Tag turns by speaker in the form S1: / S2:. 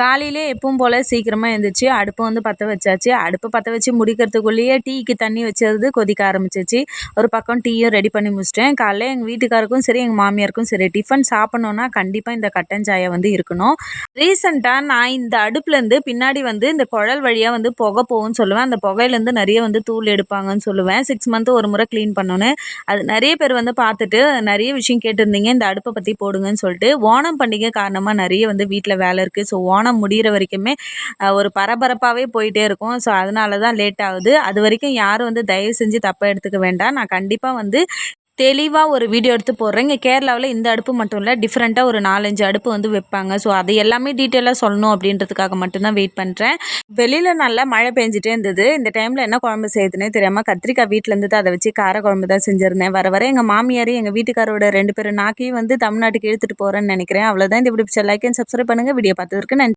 S1: காலையிலே எப்பவும் போல் சீக்கிரமாக எழுந்திரிச்சு அடுப்பை வந்து பற்ற வச்சாச்சு. அடுப்பை பற்ற வச்சு முடிக்கிறதுக்குள்ளேயே டீக்கு தண்ணி வச்சது கொதிக்க ஆரம்பிச்சிச்சு. ஒரு பக்கம் டீயும் ரெடி பண்ணி முடிச்சிட்டேன். காலையில் எங்கள் வீட்டுக்காருக்கும் சரி எங்கள் மாமியாருக்கும் சரி டிஃபன் சாப்பிட்ணுன்னா கண்டிப்பாக இந்த கட்டன் சாயை வந்து இருக்கணும். ரீசெண்டாக நான் இந்த அடுப்புலேருந்து பின்னாடி வந்து இந்த குழல் வழியாக வந்து புகை போகும்னு சொல்லுவேன். அந்த புகையிலேருந்து நிறைய வந்து தூள் எடுப்பாங்கன்னு சொல்லுவேன். சிக்ஸ் மந்த்து ஒரு முறை க்ளீன் பண்ணோன்னு. அது நிறைய பேர் வந்து பார்த்துட்டு நிறைய விஷயம் கேட்டிருந்தீங்க. இந்த அடுப்பை பற்றி போடுங்கன்னு சொல்லிட்டு. ஓணம் பண்டிகை காரணமாக நிறைய வந்து வீட்டில் வேலை இருக்குது ஸோ ஓணம் முடிகிற வரைக்குமே ஒரு பரபரப்பாகவே போயிட்டே இருக்கும். ஸோ அதனால தான் லேட் ஆகுது. அது வரைக்கும் யாரும் வந்து தயவு செஞ்சு தப்பாக எடுத்துக்க வேண்டாம். நான் கண்டிப்பாக வந்து தெளிவாக ஒரு வீடியோ எடுத்து போடுறேன். இங்கே கேரளாவில் இந்த அடுப்பு மட்டும் இல்லை டிஃப்ரெண்ட்டாக ஒரு நாலஞ்சு அடுப்பு வந்து வைப்பாங்க. ஸோ அது எல்லாமே டீட்டெயிலாக சொல்லணும் அப்படின்றதுக்காக மட்டும்தான் வெயிட் பண்ணுறேன் வெளியில் நல்லா மழை பெஞ்சிட்டே இருந்தது. இந்த டைமில் என்ன குழம்பு செய்யுதுன்னே தெரியாமல் கத்திரிக்காய் வீட்டில் இருந்தது அதை வச்சு கார குழம்பு தான் செஞ்சுருந்தேன். வர வர எங்கள் மாமியார் எங்கள் வீட்டுக்காரோட ரெண்டு பேரும் நாக்கையும் வந்து தமிழ்நாட்டுக்கு இழுத்துட்டு போகிறேன்னு நினைக்கிறேன். அவ்வளோதான் இந்த வீடியோ லைக் அண்ட் சப்ஸ்கிரைப் பண்ணுங்கள் வீடியோ பார்த்ததற்கு நன்றி.